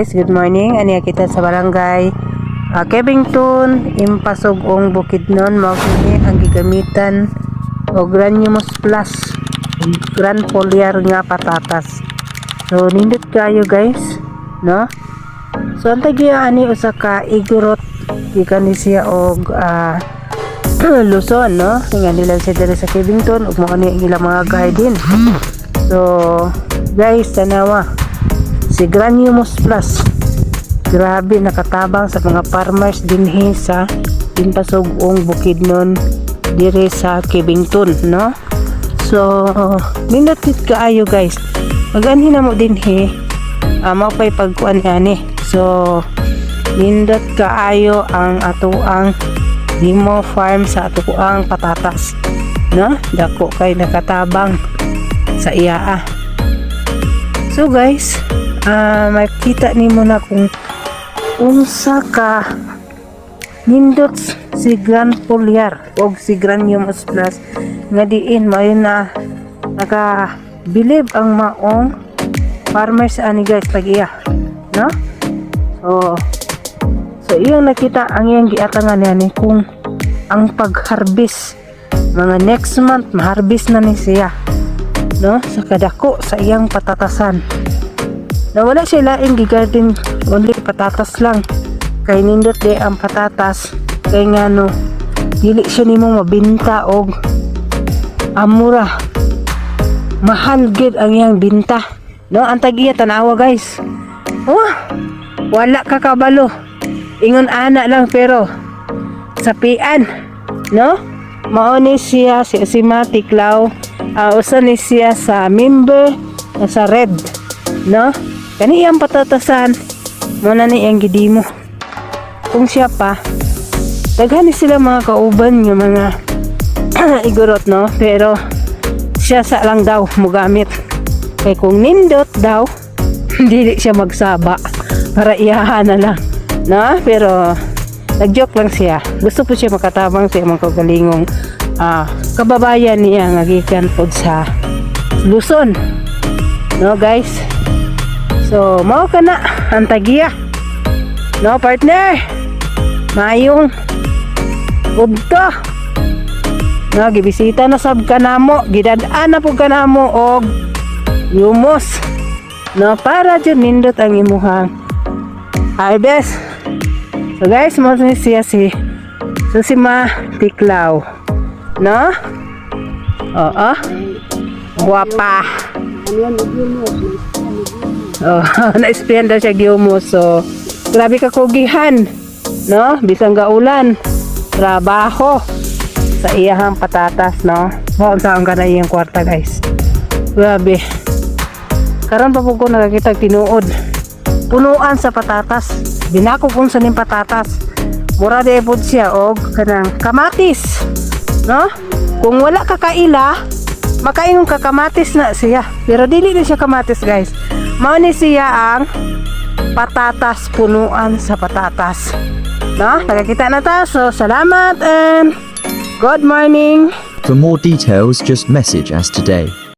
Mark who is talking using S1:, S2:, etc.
S1: Guys, good morning. Aniya kita sa barangay uh, Kevington, Impasog ong Bukidnon, mao kini ang gigamitan o Granumus Plus, Grand Foliar nga patatas. So nindot kayo guys, no? So ang tagiya ani usa ka igurot gikan siya og ah, Luzon, no? Nga nila siya diri sa Kevington ug mao ni ang ilang mga garden. So guys, tanawa si Granumus Plus. Grabe nakatabang sa mga farmers dinhi sa Impasog ong Bukidnon dire sa Kebington no? So nindot kit kaayo guys. Maganhi na mo dinhi. Uh, mapay pagkuan ani so nindot kaayo ang atuang Nimo Farm sa atuang patatas no? Dako kay nakatabang sa iyaa So guys, ah makita nimo na kung unsa ka nindot si Grand Foliar o si Granumus Plus nga diin mayo na naka believe ang maong farmers ani guys tagiya no? So so iyong nakita ang iyang giatangan niya ni kung ang pag-harvest mga next month ma-harvest na ni siya no? Sa kadako sa iyang patatasan na wala siya laing gigarden only patatas lang. Kay nindot de ang patatas. Kay nga no dili siya nimo mabinta og amura. Mahal gid ang iyang binta. No ang tagiya tanawa guys. Oh wala ka kabalo. Ingon ana lang pero sapian no? Mao siya si si Matiklaw uh, usa ni siya sa member sa red no kani iyang patatasan. Mo na ni iyang gidimo kung siya pa daghan ni sila mga kauban nga mga igurot no? Pero siya sa lang daw mugamit. Kay kung nindot daw dili siya magsaba. Para iyahan na lang no? Pero nagjoke lang siya. Gusto po siya makatabang sa mga kagalingong ah, kababayan niya nga gikan pod sa Luzon. No guys so mao ka na ang no partner? Mayong udto no gibisita na sab kanamo gidad-an na pud kanamo og yumos. No para jud nindot ang imuhang harvest. So guys mo ni siya si so si Ma Tiklaw. No? Oo. Guwapa Oh, na-sprayan daw siya giyumos. So, grabe ka kugihan. No? Bisang gaulan. Trabaho. Sa iyahang patatas, no? Huwag saan ka na iyang kwarta, guys. Grabe. Karon pa po ko nakakita tinuod. Punuan sa patatas. Binako kung sanin patatas. Mura de siya og kanang kamatis. No? Kung wala ka kaila, makaingon ka kamatis na siya. Pero dili na siya kamatis, guys. Mao ni siya ang patatas punuan sa patatas. No? Nakakita na ta. So, salamat and good morning.
S2: For more details, just message us today.